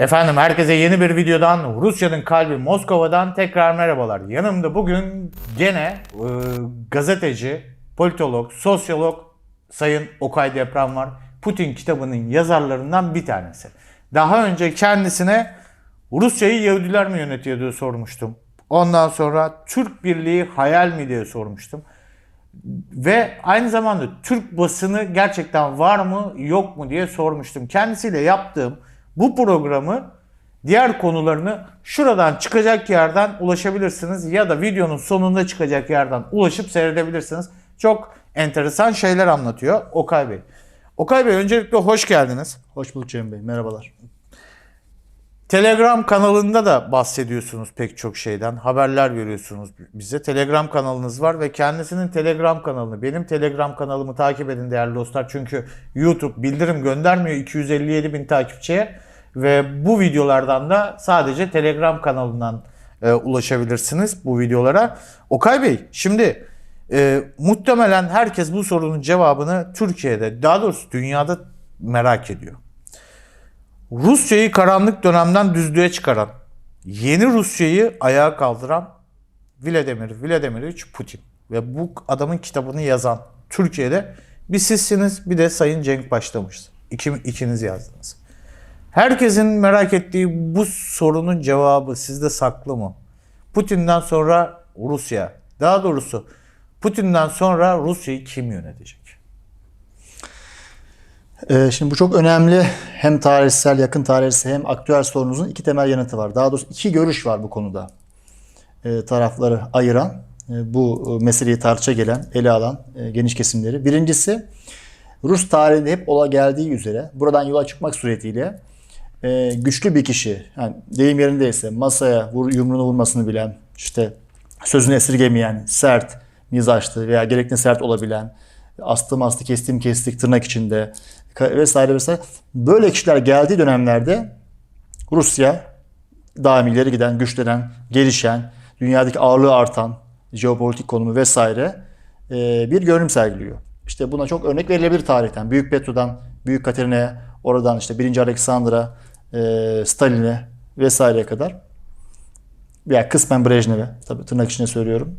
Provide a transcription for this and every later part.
Efendim herkese yeni bir videodan Rusya'nın kalbi Moskova'dan tekrar merhabalar. Yanımda bugün gene e, gazeteci, politolog, sosyolog Sayın Okay Deprem var. Putin kitabının yazarlarından bir tanesi. Daha önce kendisine Rusya'yı Yahudiler mi yönetiyor diye sormuştum. Ondan sonra Türk Birliği hayal mi diye sormuştum. Ve aynı zamanda Türk basını gerçekten var mı yok mu diye sormuştum. Kendisiyle yaptığım bu programı diğer konularını şuradan çıkacak yerden ulaşabilirsiniz ya da videonun sonunda çıkacak yerden ulaşıp seyredebilirsiniz. Çok enteresan şeyler anlatıyor Okay Bey. Okay Bey öncelikle hoş geldiniz. Hoş bulduk Cem Bey. Merhabalar. Telegram kanalında da bahsediyorsunuz pek çok şeyden. Haberler veriyorsunuz bize. Telegram kanalınız var ve kendisinin Telegram kanalını, benim Telegram kanalımı takip edin değerli dostlar. Çünkü YouTube bildirim göndermiyor 257 bin takipçiye. Ve bu videolardan da sadece Telegram kanalından e, ulaşabilirsiniz bu videolara. Okay Bey şimdi e, muhtemelen herkes bu sorunun cevabını Türkiye'de daha doğrusu dünyada merak ediyor. Rusya'yı karanlık dönemden düzlüğe çıkaran, yeni Rusya'yı ayağa kaldıran Vladimir Vladimirovich Putin ve bu adamın kitabını yazan Türkiye'de bir sizsiniz bir de Sayın Cenk Başlamış. İki, ikiniz yazdınız. Herkesin merak ettiği bu sorunun cevabı sizde saklı mı? Putin'den sonra Rusya, daha doğrusu Putin'den sonra Rusya'yı kim yönetecek? Ee, şimdi bu çok önemli. Hem tarihsel, yakın tarihsel hem aktüel sorunuzun iki temel yanıtı var. Daha doğrusu iki görüş var bu konuda. Ee, tarafları ayıran, e, bu e, meseleyi tartışa gelen, ele alan e, geniş kesimleri. Birincisi Rus tarihinde hep ola geldiği üzere buradan yola çıkmak suretiyle e, güçlü bir kişi, yani deyim yerindeyse masaya vur, yumruğunu vurmasını bilen, işte sözünü esirgemeyen, sert, mizaçlı veya gerekli sert olabilen, astım astı kestim kestik tırnak içinde vesaire vesaire. Böyle kişiler geldiği dönemlerde Rusya daim ileri giden, güçlenen, gelişen, dünyadaki ağırlığı artan, jeopolitik konumu vesaire e, bir görünüm sergiliyor. İşte buna çok örnek verilebilir tarihten. Büyük Petro'dan, Büyük Katerina'ya, oradan işte 1. Alexander'a, e, Stalin'e vesaireye kadar veya kısmen Brejnev'e tabii tırnak içine söylüyorum.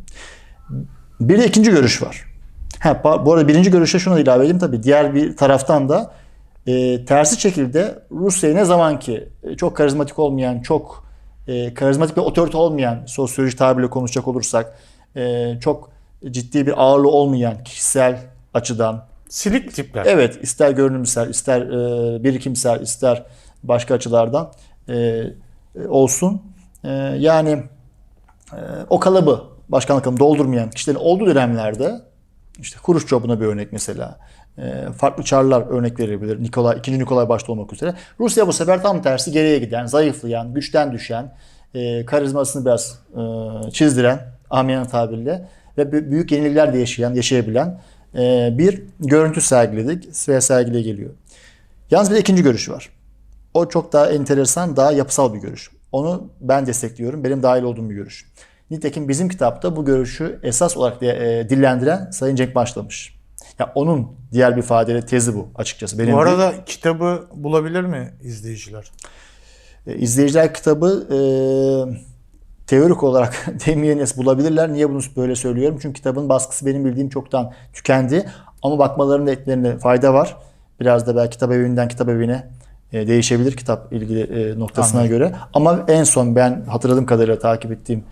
Bir de ikinci görüş var. Ha, bu arada birinci görüşe şunu da ilave edeyim tabii. Diğer bir taraftan da e, tersi şekilde Rusya'yı ne zaman ki e, çok karizmatik olmayan, çok e, karizmatik bir otorite olmayan sosyoloji tabiriyle konuşacak olursak e, çok ciddi bir ağırlığı olmayan kişisel açıdan Silik tipler. Evet, ister görünümsel, ister e, birikimsel, ister başka açılardan e, e, olsun. E, yani e, o kalıbı, başkanlık kalıbını doldurmayan kişilerin olduğu dönemlerde, işte Khrushchev buna bir örnek mesela, e, farklı çarlar örnek verebilir. Nikolay, 2. Nikolay başta olmak üzere. Rusya bu sefer tam tersi geriye giden, zayıflayan, güçten düşen, e, karizmasını biraz e, çizdiren, amiyane tabirle ve bü- büyük yenilikler de yaşayan, yaşayabilen e, bir görüntü sergiledik ve sergile geliyor. Yalnız bir ikinci görüş var. O çok daha enteresan, daha yapısal bir görüş. Onu ben destekliyorum. Benim dahil olduğum bir görüş. Nitekim bizim kitapta bu görüşü esas olarak e, dillendiren Sayın Cenk Başlamış. Ya onun diğer bir ifadeyle tezi bu açıkçası. Benim Bu değil. arada kitabı bulabilir mi izleyiciler? E, İzleyiciler kitabı e, teorik olarak demeyen bulabilirler. Niye bunu böyle söylüyorum? Çünkü kitabın baskısı benim bildiğim çoktan tükendi. Ama bakmalarında etlerinde fayda var. Biraz da belki kitap evinden kitap evine değişebilir kitap ilgili e, noktasına Anladım. göre. Ama en son ben hatırladığım kadarıyla takip ettiğim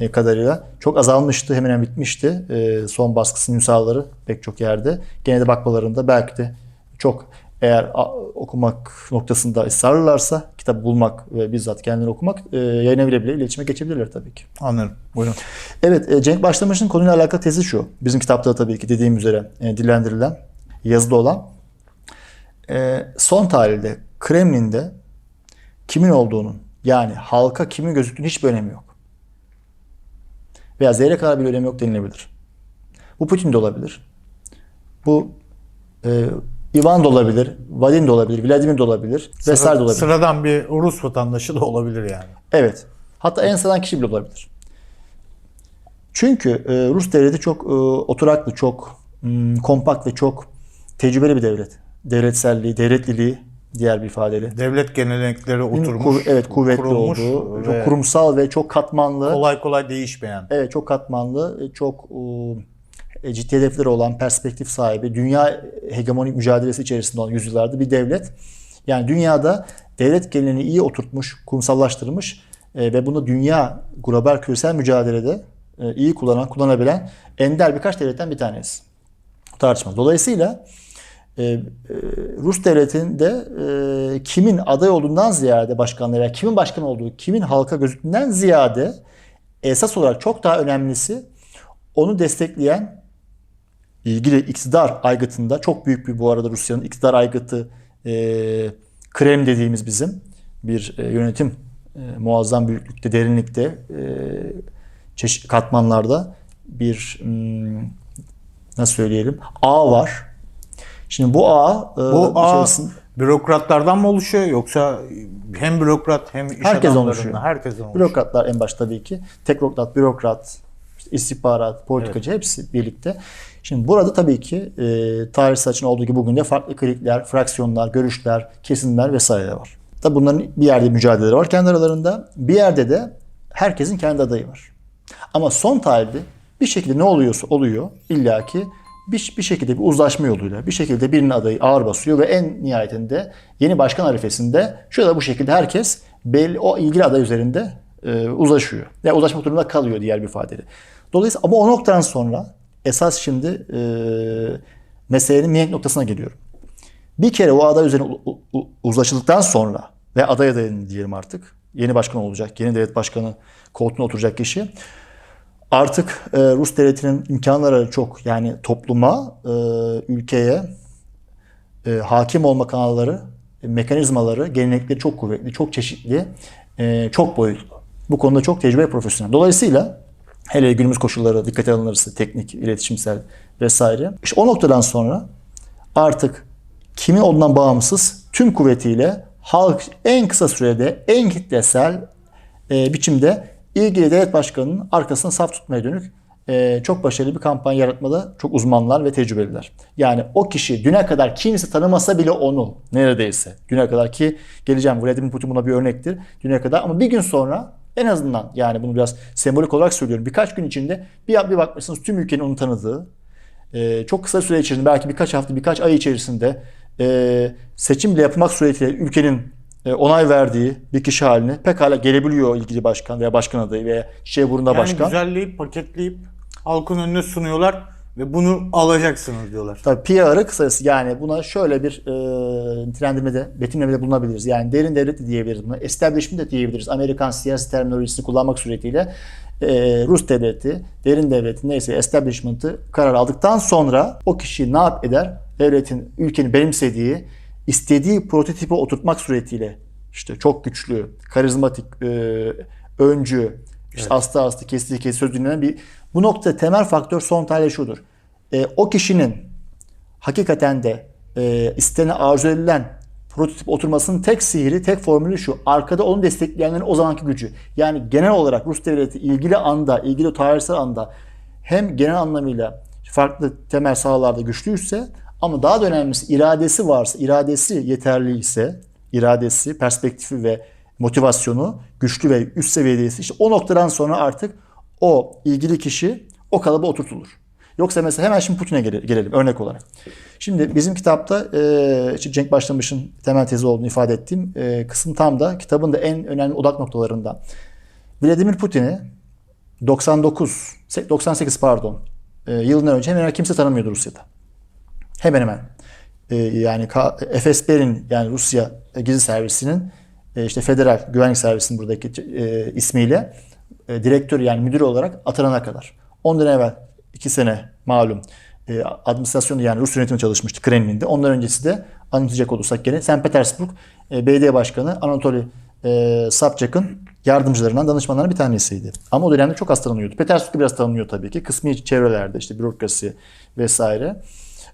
e, kadarıyla çok azalmıştı. Hemen hemen bitmişti. E, son baskısı nüshaları pek çok yerde. Gene de bakmalarında belki de çok eğer okumak noktasında ısrarlılarsa kitap bulmak ve bizzat kendini okumak e, yayın eviyle bile iletişime geçebilirler tabii ki. Anladım. Buyurun. Evet e, Cenk Başlamış'ın konuyla alakalı tezi şu. Bizim kitapta da tabii ki dediğim üzere e, dillendirilen, yazılı olan. E, son tarihte Kremlin'de kimin olduğunun yani halka kimin gözüktüğünün hiçbir önemi yok. Veya zerre kadar bir önemi yok denilebilir. Bu Putin de olabilir. Bu e, Ivan da olabilir, Vadim de olabilir, Vladimir de olabilir, vesaire de olabilir. Sıradan bir Rus vatandaşı da olabilir yani. Evet. Hatta en sıradan kişi bile olabilir. Çünkü e, Rus devleti çok e, oturaklı, çok mm, kompakt ve çok tecrübeli bir devlet. Devletselliği, devletliliği diğer bir ifadeyle. Devlet gelenekleri oturmuş. Kur- evet kuvvetli olduğu, ve çok kurumsal ve çok katmanlı. kolay kolay değişmeyen. Evet çok katmanlı, e, çok e, ciddi hedefleri olan, perspektif sahibi, dünya hegemonik mücadelesi içerisinde olan yüzyıllarda bir devlet. Yani dünyada devlet geleneğini iyi oturtmuş, kurumsallaştırmış e, ve bunu dünya global küresel mücadelede e, iyi kullanan, kullanabilen ender birkaç devletten bir tanesi. Tartışma. Dolayısıyla e, e, Rus devletinde e, kimin aday olduğundan ziyade başkanlığı veya kimin başkan olduğu, kimin halka gözüktüğünden ziyade esas olarak çok daha önemlisi onu destekleyen ilgili iktidar aygıtında çok büyük bir bu arada Rusya'nın iktidar aygıtı e, Krem dediğimiz bizim bir yönetim muazzam büyüklükte, derinlikte, e, çeşitli katmanlarda bir hmm, nasıl söyleyelim ağ var. Şimdi bu ağ e, Bu ağ içerisinde- bürokratlardan mı oluşuyor yoksa hem bürokrat hem iş Herkes oluşuyor. herkesten oluşuyor. Bürokratlar en başta tabii ki. Teknokrat, bürokrat, işte istihbarat, politikacı hepsi birlikte. Şimdi burada tabii ki e, tarihsel açın olduğu gibi bugün de farklı klikler, fraksiyonlar, görüşler, kesimler vesaire var. Tabii bunların bir yerde mücadeleleri var kendi aralarında. Bir yerde de herkesin kendi adayı var. Ama son tarihte bir şekilde ne oluyorsa oluyor illaki bir, bir şekilde bir uzlaşma yoluyla bir şekilde birinin adayı ağır basıyor ve en nihayetinde yeni başkan arifesinde şöyle bu şekilde herkes belli o ilgili aday üzerinde e, uzlaşıyor. Ya uzlaşmak durumunda kalıyor diğer bir ifadeyle. Dolayısıyla ama o noktadan sonra esas şimdi e, meselenin mihenk noktasına geliyorum. Bir kere o aday üzerine uzlaşıldıktan sonra ve aday adayını diyelim artık yeni başkan olacak, yeni devlet başkanı koltuğuna oturacak kişi artık e, Rus devletinin imkanları çok yani topluma, e, ülkeye e, hakim olma kanalları, e, mekanizmaları, gelenekleri çok kuvvetli, çok çeşitli, e, çok boyutlu. Bu konuda çok tecrübe profesyonel. Dolayısıyla hele günümüz koşulları dikkate alınırsa teknik, iletişimsel vesaire. İşte o noktadan sonra artık kimin olduğundan bağımsız tüm kuvvetiyle halk en kısa sürede en kitlesel e, biçimde ilgili devlet başkanının arkasına saf tutmaya dönük e, çok başarılı bir kampanya yaratmada çok uzmanlar ve tecrübeliler. Yani o kişi düne kadar kimse tanımasa bile onu neredeyse düne kadar ki geleceğim Vladimir Putin buna bir örnektir düne kadar ama bir gün sonra en azından yani bunu biraz sembolik olarak söylüyorum birkaç gün içinde bir, bir bakmışsınız tüm ülkenin onu tanıdığı e, çok kısa süre içerisinde belki birkaç hafta birkaç ay içerisinde e, seçim bile yapılmak suretiyle ülkenin onay verdiği bir kişi haline pekala gelebiliyor ilgili başkan veya başkan adayı veya şey burunda Yani başkan. güzelleyip paketleyip halkın önüne sunuyorlar ve bunu alacaksınız diyorlar. Tabii PR'ı kısası yani buna şöyle bir e, nitelendirmede, betimlemede bulunabiliriz. Yani derin devlet de diyebiliriz buna. Establishment de diyebiliriz. Amerikan siyasi terminolojisini kullanmak suretiyle e, Rus devleti, derin devleti neyse establishment'ı karar aldıktan sonra o kişi ne yap eder? Devletin, ülkenin benimsediği, istediği prototipi oturtmak suretiyle işte çok güçlü, karizmatik, e, öncü, işte aslı aslı, kestiği kesti söz dinlenen bir bu nokta temel faktör son tahlil şudur. E, o kişinin hakikaten de e, istenen arzu edilen prototip oturmasının tek sihri, tek formülü şu. Arkada onu destekleyenlerin o zamanki gücü. Yani genel olarak Rus devleti ilgili anda, ilgili tarihsel anda hem genel anlamıyla farklı temel sahalarda güçlüyse ama daha da önemlisi iradesi varsa, iradesi yeterli ise, iradesi, perspektifi ve motivasyonu güçlü ve üst seviyedeyse işte o noktadan sonra artık o ilgili kişi o kalıba oturtulur. Yoksa mesela hemen şimdi Putin'e gele- gelelim örnek olarak. Şimdi bizim kitapta e, işte Cenk Başlamış'ın temel tezi olduğunu ifade ettiğim e, kısım tam da kitabın da en önemli odak noktalarından. Vladimir Putin'i 99, 98 pardon e, yılından önce hemen kimse tanımıyordu Rusya'da. Hemen hemen. E, yani FSB'nin yani Rusya gizli servisinin e, işte federal güvenlik servisinin buradaki e, ismiyle e, direktör yani müdür olarak atanana kadar. Ondan evvel iki sene malum e, administrasyonu yani Rus yönetimi çalışmıştı Kremlin'de. Ondan öncesi de anlatacak olursak gene St. Petersburg e, Belediye Başkanı Anatoly e, Sobchak'ın yardımcılarından, danışmanlarından bir tanesiydi. Ama o dönemde çok az tanınıyordu. Petersburg'u biraz tanınıyor tabii ki. Kısmi çevrelerde işte bürokrasi vesaire.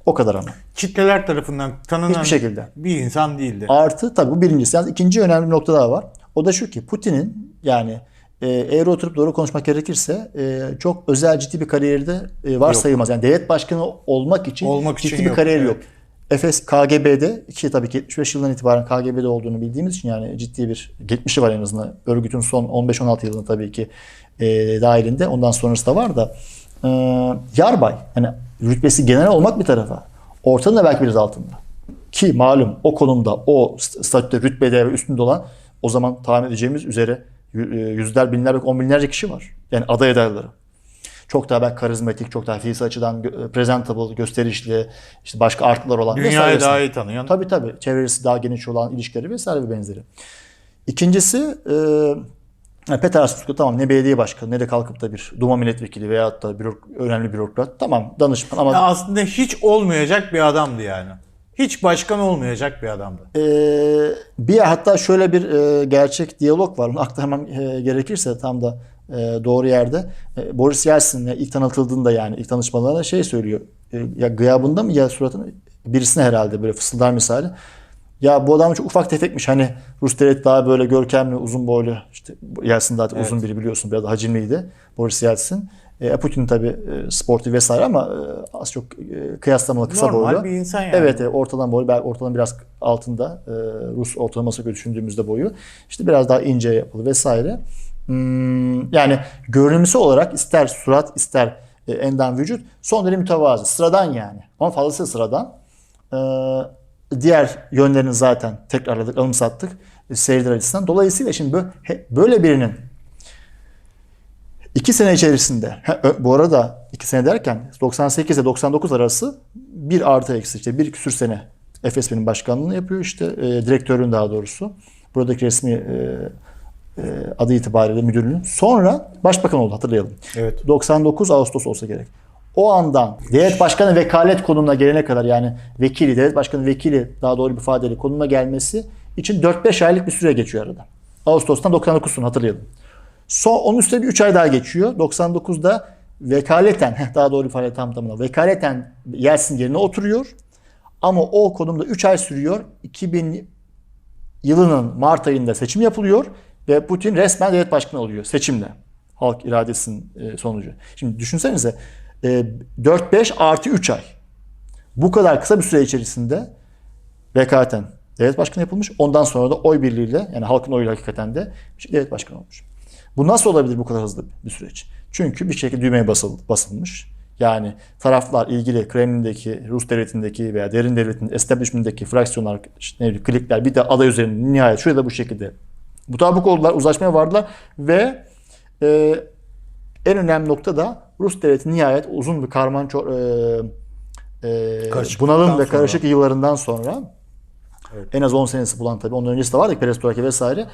O kadar ama. Kitleler tarafından tanınan Hiçbir şekilde. bir insan değildi. Artı tabii bu birincisi. Yalnız ikinci önemli bir nokta daha var. O da şu ki Putin'in yani e, eğer oturup doğru konuşmak gerekirse e, çok özel ciddi bir kariyeri de e, var Yok. sayılmaz. Yani devlet başkanı olmak için Olmak ciddi için bir yok, kariyer evet. yok. Efes KGB'de ki tabii ki 75 yılından itibaren KGB'de olduğunu bildiğimiz için yani ciddi bir geçmişi var en azından. Örgütün son 15-16 yılında tabii ki e, dahilinde. Ondan sonrası da var da. E, yarbay yani rütbesi genel olmak bir tarafa. Ortanın da belki biraz altında. Ki malum o konumda, o st- statüde, rütbede ve üstünde olan o zaman tahmin edeceğimiz üzere e, yüzler, binler, on binlerce kişi var. Yani aday adayları. Çok daha belki karizmatik, çok daha fiziksel açıdan presentable, gösterişli, işte başka artılar olan Dünyayı daha iyi tanıyan. Tabii tabii. Çevresi daha geniş olan ilişkileri vesaire ve benzeri. İkincisi e, yani Peter Arsutku tamam ne belediye başkanı ne de kalkıp da bir Duma milletvekili veyahut da bürok, önemli bürokrat. Tamam danışman ama Ya aslında hiç olmayacak bir adamdı yani. Hiç başkan olmayacak bir adamdı. e, bir hatta şöyle bir e, gerçek diyalog var. Onu aktarmam e, gerekirse tam da e, doğru yerde. E, Boris Yeltsin'le ilk tanıtıldığında yani ilk tanışmalarında şey söylüyor. E, ya gıyabında mı ya suratına birisine herhalde böyle fısıldar misali. Ya bu adam çok ufak tefekmiş. Hani Rus devlet daha böyle görkemli, uzun boylu. İşte Yeltsin zaten Evet. uzun biri biliyorsun. Biraz hacimliydi. Boris Yeltsin. E, Putin tabii e, sportif vesaire ama e, az çok e, kıyaslamalı kısa Normal boylu. bir insan yani. Evet, evet ortadan boylu, belki ortadan biraz altında e, Rus ortalaması göre düşündüğümüzde boyu. İşte biraz daha ince yapılı vesaire. Hmm, yani görünümsü olarak ister surat ister e, endam vücut son derece mütevazı. Sıradan yani. Ama fazlası sıradan. E, diğer yönlerini zaten tekrarladık, anımsattık e, seyirciler açısından. Dolayısıyla şimdi böyle birinin İki sene içerisinde, bu arada iki sene derken 98 ile 99 arası bir artı eksi işte bir küsür sene FSB'nin başkanlığını yapıyor işte e, direktörün daha doğrusu. Buradaki resmi e, e, adı itibariyle müdürlüğün. Sonra başbakan oldu hatırlayalım. Evet. 99 Ağustos olsa gerek. O andan devlet başkanı vekalet konumuna gelene kadar yani vekili, devlet başkanı vekili daha doğru bir ifadeyle konumuna gelmesi için 4-5 aylık bir süre geçiyor arada. Ağustos'tan 99 sonu hatırlayalım. Son, onun üstüne bir 3 ay daha geçiyor. 99'da vekaleten, daha doğru ifade tam tamına, vekaleten Yeltsin yerine oturuyor. Ama o konumda 3 ay sürüyor. 2000 yılının Mart ayında seçim yapılıyor ve Putin resmen devlet başkanı oluyor seçimle. Halk iradesinin e, sonucu. Şimdi düşünsenize 4-5 artı 3 ay. Bu kadar kısa bir süre içerisinde vekaleten devlet başkanı yapılmış. Ondan sonra da oy birliğiyle yani halkın oyuyla hakikaten de devlet başkanı olmuş. Bu nasıl olabilir bu kadar hızlı bir süreç? Çünkü bir şekilde düğmeye basıl, basılmış. Yani taraflar ilgili Kremlin'deki, Rus devletindeki veya derin devletin establishment'daki fraksiyonlar, işte ne klikler bir de aday üzerinde nihayet şurada da bu şekilde mutabık oldular, uzlaşmaya vardılar ve e, en önemli nokta da Rus devleti nihayet uzun bir karman e, e, bunalım ve sonra. karışık yıllarından sonra Evet. en az 10 senesi bulan tabii ondan öncesi de vardı perestroika vesaire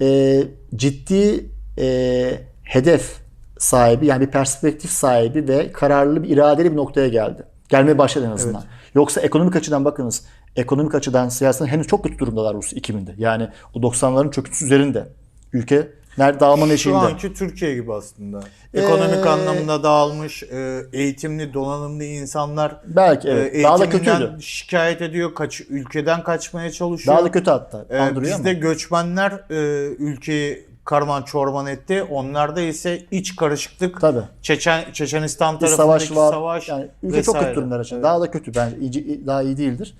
e, ciddi e, hedef sahibi yani bir perspektif sahibi ve kararlı bir iradeli bir noktaya geldi. Gelmeye başladı en azından. Yoksa ekonomik açıdan bakınız ekonomik açıdan siyasetten henüz çok kötü durumdalar Rus 2000'de. Yani o 90'ların çöküntüsü üzerinde. Ülke nerede dağılmanın Şu eşiğinde. anki Türkiye gibi aslında. Ekonomik Ee, anlamda dağılmış, e, eğitimli, donanımlı insanlar Belki e, evet. Daha da kötüydü. şikayet ediyor, kaç ülkeden kaçmaya çalışıyor. Daha da kötü hatta. Ee, Andırıyor bizde ama. göçmenler e, ülkeyi karman çorman etti. Onlarda ise iç karışıklık, Tabii. Çeçen, Çeçenistan tarafındaki savaş var. savaş yani ülke çok vesaire. kötü durumlar için. Evet. Daha da kötü. Bence daha iyi değildir.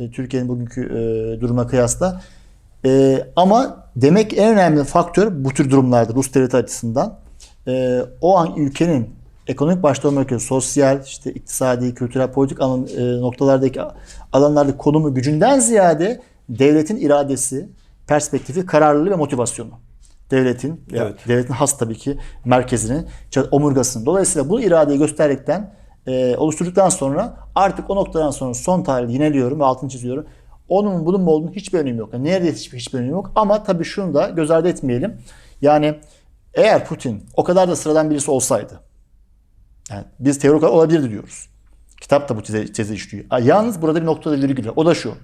E, Türkiye'nin bugünkü e, duruma kıyasla. E, ama demek en önemli faktör bu tür durumlarda Rus devleti açısından e, o an ülkenin ekonomik başta olmak üzere sosyal, işte iktisadi, kültürel, politik alan, e, noktalardaki alanlardaki konumu gücünden ziyade devletin iradesi, perspektifi, kararlılığı ve motivasyonu. Devletin, Evet. devletin has tabii ki merkezinin, omurgasının. Dolayısıyla bu iradeyi gösterdikten, e, oluşturduktan sonra artık o noktadan sonra son tarihte yineliyorum ve altını çiziyorum. Onun bunun mu olduğunu hiçbir önemi yok. Yani neredeyse hiçbir, hiçbir önemi yok. Ama tabii şunu da göz ardı etmeyelim. Yani eğer Putin o kadar da sıradan birisi olsaydı, yani biz teorik olarak olabilirdi diyoruz. Kitap da bu teze, tezi işliyor. Yalnız burada bir noktada virgül var. O da şu.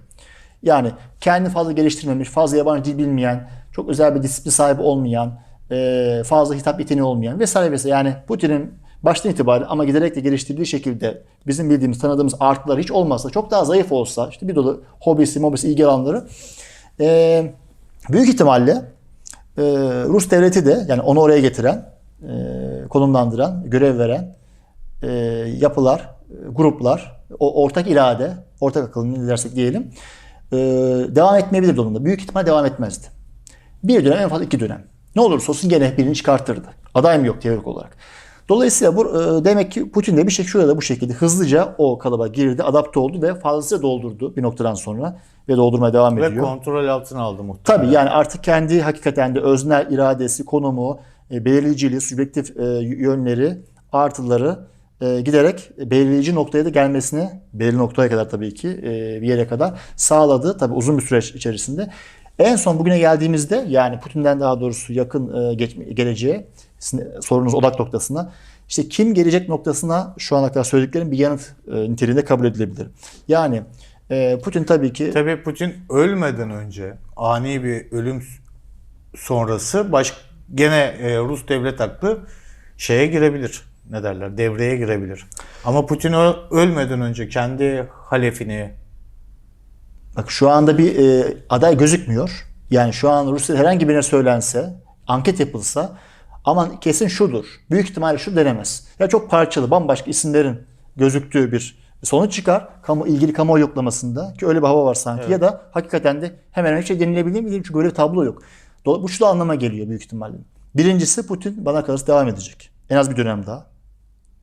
Yani kendi fazla geliştirmemiş, fazla yabancı dil bilmeyen, çok özel bir disiplin sahibi olmayan, fazla hitap yeteneği olmayan vesaire vesaire. Yani Putin'in baştan itibaren ama giderek de geliştirdiği şekilde bizim bildiğimiz, tanıdığımız artıları hiç olmazsa, çok daha zayıf olsa, işte bir dolu hobisi, mobisi, ilgi alanları e, büyük ihtimalle e, Rus devleti de yani onu oraya getiren, e, konumlandıran, görev veren e, yapılar, e, gruplar, o ortak irade, ortak akıllı ne dersek diyelim. Ee, devam etmeyebilir durumda. Büyük ihtimal devam etmezdi. Bir dönem en fazla iki dönem. Ne olursa olsun gene birini çıkartırdı. Aday mı yok teorik olarak. Dolayısıyla bu e, demek ki Putin de bir şey şurada bu şekilde hızlıca o kalıba girdi, adapte oldu ve fazlasıyla doldurdu bir noktadan sonra ve doldurmaya devam Ve ediyor. kontrol altına aldı muhtemelen. Tabii yani artık kendi hakikaten de öznel iradesi, konumu, e, belirleyiciliği, subjektif e, yönleri, artıları e, giderek belirleyici noktaya da gelmesini, belirli noktaya kadar tabii ki e, bir yere kadar sağladı. Tabii uzun bir süreç içerisinde. En son bugüne geldiğimizde yani Putin'den daha doğrusu yakın e, geç, geleceğe sorunuz odak noktasına işte kim gelecek noktasına şu ana kadar söylediklerim bir yanıt e, niteliğinde kabul edilebilir. Yani e, Putin tabii ki Tabii Putin ölmeden önce ani bir ölüm sonrası baş gene e, Rus devlet aklı şeye girebilir. Ne derler? Devreye girebilir. Ama Putin ölmeden önce kendi halefini Bak şu anda bir e, aday gözükmüyor. Yani şu an Rusya herhangi birine söylense, anket yapılsa aman kesin şudur. Büyük ihtimalle şu denemez. Ya çok parçalı, bambaşka isimlerin gözüktüğü bir sonuç çıkar. Kamu, ilgili kamuoyu yoklamasında ki öyle bir hava var sanki. Ya da hakikaten de hemen hemen hiç şey denilebilir mi? Çünkü böyle bir tablo yok. Bu şu da anlama geliyor büyük ihtimalle. Birincisi Putin bana kalırsa devam edecek. En az bir dönem daha.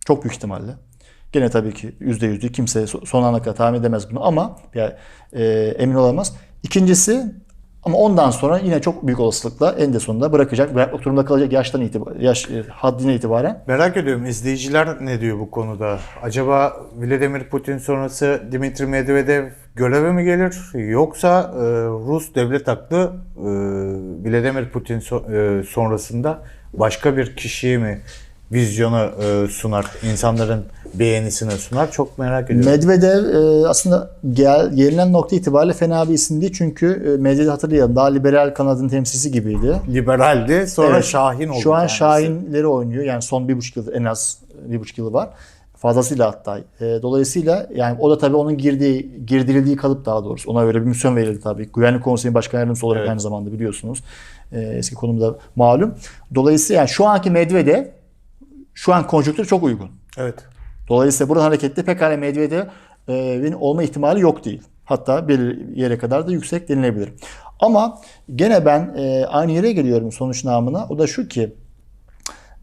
Çok büyük ihtimalle. Gene tabii ki yüzde yüz değil. Kimse so- son ana kadar tahmin edemez bunu ama yani, e, emin olamaz. İkincisi ama ondan sonra yine çok büyük olasılıkla en de sonunda bırakacak. Bırakmak durumunda kalacak yaştan itibaren, yaş e, haddine itibaren. Merak ediyorum izleyiciler ne diyor bu konuda? Acaba Vladimir Putin sonrası Dimitri Medvedev göreve mi gelir? Yoksa e, Rus devlet aklı e, Vladimir Putin so- e, sonrasında başka bir kişiyi mi vizyona e, sunar? insanların beğenisine sunar? Çok merak ediyorum. Medvedev e, aslında gel, gelinen nokta itibariyle fena bir isim değil. Çünkü e, Medvedev hatırlayalım daha liberal kanadın temsilcisi gibiydi. Liberaldi sonra Evet. Şahin oldu. Şu an kendisi. Şahinleri oynuyor. Yani son bir buçuk yıl en az bir buçuk yılı var. Fazlasıyla hatta. E, dolayısıyla yani o da tabii onun girdiği, girdirildiği kalıp daha doğrusu. Ona öyle bir misyon verildi tabii. Güvenlik Konseyi Başkan Yardımcısı olarak Evet. aynı zamanda biliyorsunuz. E, eski konumda malum. Dolayısıyla yani şu anki Medvedev şu an konjonktür çok uygun. Evet. Dolayısıyla buradan hareketle pekala Medvedev'in olma ihtimali yok değil. Hatta bir yere kadar da yüksek denilebilir. Ama gene ben e, aynı yere geliyorum sonuç namına. O da şu ki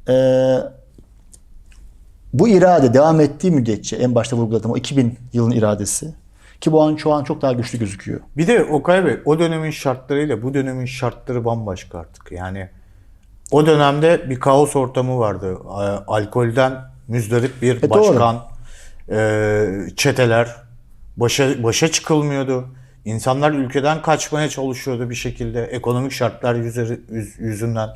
e, bu irade devam ettiği müddetçe en başta vurguladığım o 2000 yılın iradesi ki bu an şu an çok daha güçlü gözüküyor. Bir de Okay Bey o dönemin şartlarıyla bu dönemin şartları bambaşka artık. Yani o dönemde bir kaos ortamı vardı. Alkolden müzdarip bir E, doğru. başkan, e, çeteler, başa, başa çıkılmıyordu. İnsanlar ülkeden kaçmaya çalışıyordu bir şekilde. Ekonomik şartlar yüzeri- yüz- yüzünden.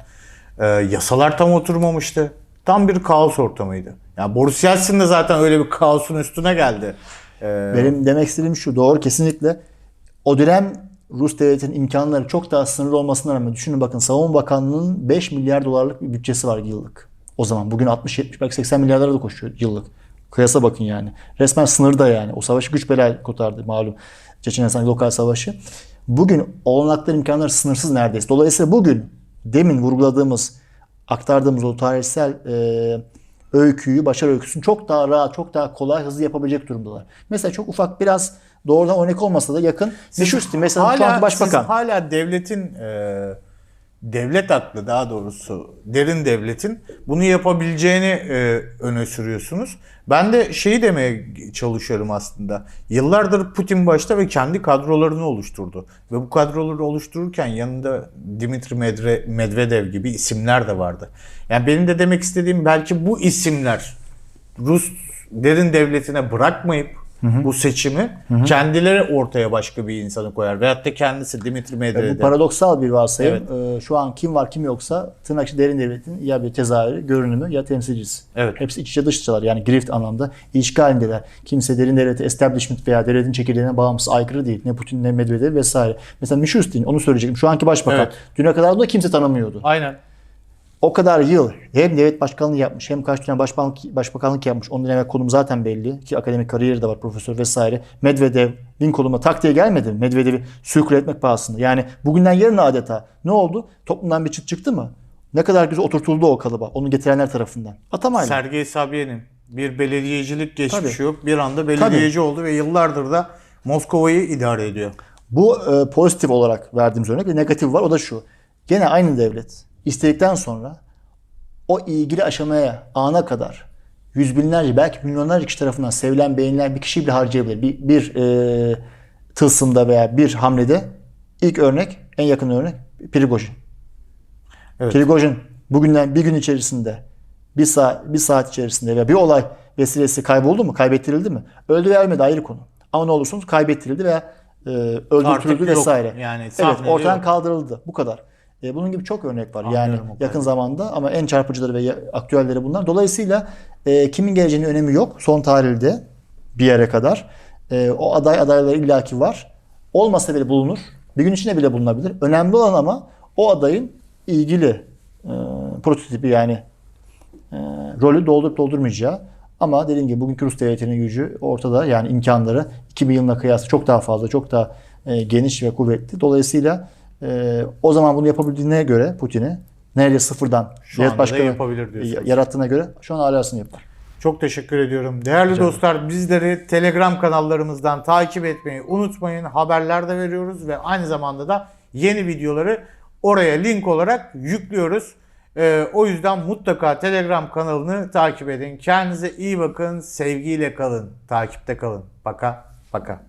E, yasalar tam oturmamıştı. Tam bir kaos ortamıydı. Yani Boris Yeltsin de zaten öyle bir kaosun üstüne geldi. E, Benim demek istediğim şu doğru kesinlikle o dönem Rus devletinin imkanları çok daha sınırlı olmasına rağmen düşünün bakın Savunma Bakanlığı'nın 5 milyar dolarlık bir bütçesi var yıllık. O zaman bugün 60-70 belki 80 milyarlara da koşuyor yıllık. Kıyasa bakın yani. Resmen sınırda yani. O savaşı güç bela kotardı malum. Çeçenistan lokal savaşı. Bugün olanaklar imkanları sınırsız neredeyse. Dolayısıyla bugün demin vurguladığımız aktardığımız o tarihsel e, öyküyü, başarı öyküsünü çok daha rahat, çok daha kolay, hızlı yapabilecek durumdalar. Mesela çok ufak biraz doğrudan örnek olmasa da yakın. Mişusti mesela şu anki başbakan. Siz hala devletin e, devlet aklı daha doğrusu derin devletin bunu yapabileceğini e, öne sürüyorsunuz. Ben de şeyi demeye çalışıyorum aslında. Yıllardır Putin başta ve kendi kadrolarını oluşturdu. Ve bu kadroları oluştururken yanında Dimitri Medvedev gibi isimler de vardı. Yani benim de demek istediğim belki bu isimler Rus derin devletine bırakmayıp bu seçimi kendileri ortaya başka bir insanı koyar. Veyahut da kendisi Dimitri Bu Medvedev. paradoksal bir varsayım. Ee, şu an kim var kim yoksa tırnak içi derin devletin ya bir tezahürü, görünümü ya temsilcisi. Evet. Hepsi iç içe dış içeler yani grift anlamda ilişki halindeler. Kimse derin devlete establishment veya devletin çekirdeğine bağımsız aykırı değil. Ne Putin ne Medvedev vesaire. Mesela Mishustin onu söyleyecektim. Şu anki başbakan. Evet. Düne kadar da kimse tanımıyordu. Aynen. O kadar yıl hem devlet başkanlığı yapmış hem kaç dönem başbakanlık, başbakanlık yapmış. Onun dönem konum zaten belli ki akademik kariyeri de var profesör vesaire. Medvedev Lincoln'a tak diye gelmedi mi? Medvedev'i sürkül etmek pahasında. Yani bugünden yarına adeta ne oldu? Toplumdan bir çıt çıktı mı? Ne kadar güzel oturtuldu o kalıba. Onu getirenler tarafından. Atamayla. Sergey Sabyenin bir belediyecilik geçmişi Tabii. yok. Bir anda belediyeci oldu ve yıllardır da Moskova'yı idare ediyor. Bu e, pozitif olarak verdiğimiz örnek ve negatif var. O da şu. Gene aynı devlet istedikten sonra o ilgili aşamaya, ana kadar yüz binlerce belki milyonlarca kişi tarafından sevilen, beğenilen bir kişi bile harcayabilir. Bir, bir e, tılsımda veya bir hamlede ilk örnek, en yakın örnek Prigojin. Evet. Prigojin bugünden bir gün içerisinde bir saat, bir saat içerisinde veya bir olay vesilesi kayboldu mu? Kaybettirildi mi? Öldü veya ölmedi ayrı konu. Ama ne olursa olsun kaybettirildi veya e, öldürtüldü vesaire. Yani evet, ortadan yok. kaldırıldı. Bu kadar. E, bunun gibi çok örnek var. Anlıyorum yani yakın zamanda ama en çarpıcıları ve aktüelleri bunlar. Dolayısıyla e, kimin geleceğinin önemi yok son tarihte bir yere kadar. E, o aday adayları illaki var. Olmasa bile bulunur. Bir gün içinde bile bulunabilir. Önemli olan ama o adayın ilgili e, prototipi yani e, rolü doldurup doldurmayacağı. Ama dediğim gibi bugünkü Rus devletinin gücü ortada. Yani imkanları 2000 yılına kıyasla çok daha fazla, çok daha e, geniş ve kuvvetli. Dolayısıyla e, o zaman bunu yapabildiğine göre Putin'i neredeyse sıfırdan Şu anda da yapabilir diyorsunuz. yarattığına göre şu an alasını yapar. Çok teşekkür ediyorum. Değerli dostlar bizleri Telegram kanallarımızdan takip etmeyi unutmayın. Haberler de veriyoruz ve aynı zamanda da yeni videoları oraya link olarak yüklüyoruz. Ee, o yüzden mutlaka Telegram kanalını takip edin. Kendinize iyi bakın. Sevgiyle kalın. Takipte kalın. Paka paka.